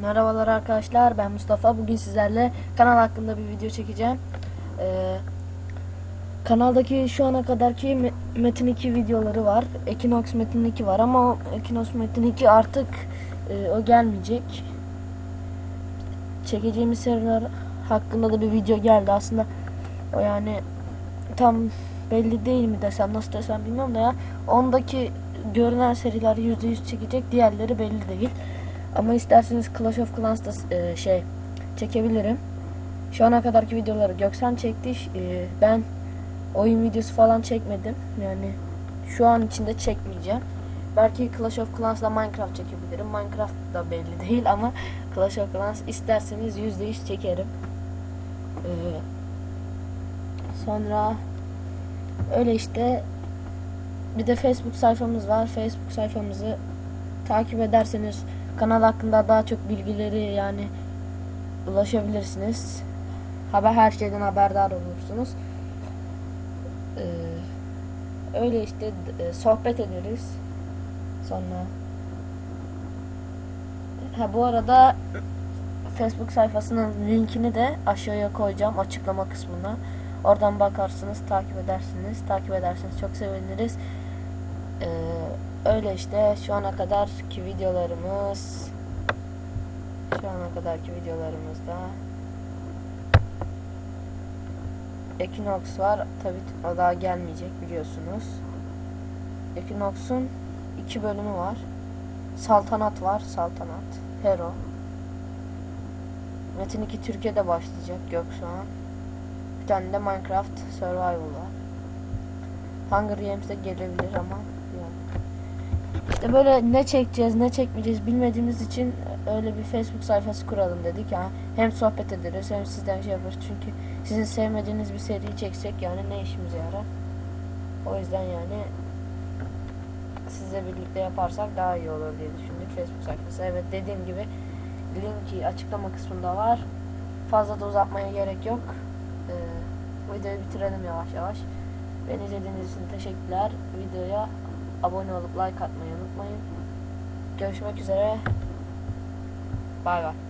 Merhabalar arkadaşlar ben Mustafa. Bugün sizlerle kanal hakkında bir video çekeceğim. Ee, Kanaldaki şu ana kadarki Me- Metin 2 videoları var. Ekinox Metin 2 var ama o Ekinox Metin 2 artık e, o gelmeyecek. Çekeceğimiz seriler hakkında da bir video geldi. Aslında o yani tam belli değil mi desem nasıl desem bilmiyorum da ya ondaki görünen seriler %100 çekecek diğerleri belli değil ama isterseniz Clash of Clans'ta e, şey çekebilirim. Şu ana kadarki videoları Göksen çekti. E, ben oyun videosu falan çekmedim. Yani şu an içinde çekmeyeceğim. Belki Clash of Clans'la Minecraft çekebilirim. Minecraft da belli değil ama Clash of Clans isterseniz %100 çekerim. E, sonra öyle işte bir de Facebook sayfamız var. Facebook sayfamızı takip ederseniz kanal hakkında daha çok bilgileri yani ulaşabilirsiniz. Haber her şeyden haberdar olursunuz. Ee, öyle işte e, sohbet ederiz. Sonra ha bu arada Facebook sayfasının linkini de aşağıya koyacağım açıklama kısmına. Oradan bakarsınız, takip edersiniz. Takip ederseniz çok seviniriz. Ee, öyle işte şu ana kadarki videolarımız şu ana kadarki videolarımızda Equinox var. Tabi o daha gelmeyecek biliyorsunuz. Equinox'un iki bölümü var. Saltanat var. Saltanat. Hero. Metin 2 Türkiye'de başlayacak Göksuğan. Bir tane de Minecraft Survival var. Hunger Games de gelebilir ama. İşte böyle ne çekeceğiz ne çekmeyeceğiz bilmediğimiz için öyle bir Facebook sayfası kuralım dedik. Yani hem sohbet ederiz hem sizden şey yaparız. Çünkü sizin sevmediğiniz bir seriyi çeksek yani ne işimize yarar. O yüzden yani sizle birlikte yaparsak daha iyi olur diye düşündük Facebook sayfası. Evet dediğim gibi linki açıklama kısmında var. Fazla da uzatmaya gerek yok. Ee, videoyu bitirelim yavaş yavaş. Beni izlediğiniz için teşekkürler. Videoya abone olup like atmayı unutmayın. Görüşmek üzere. Bay bay.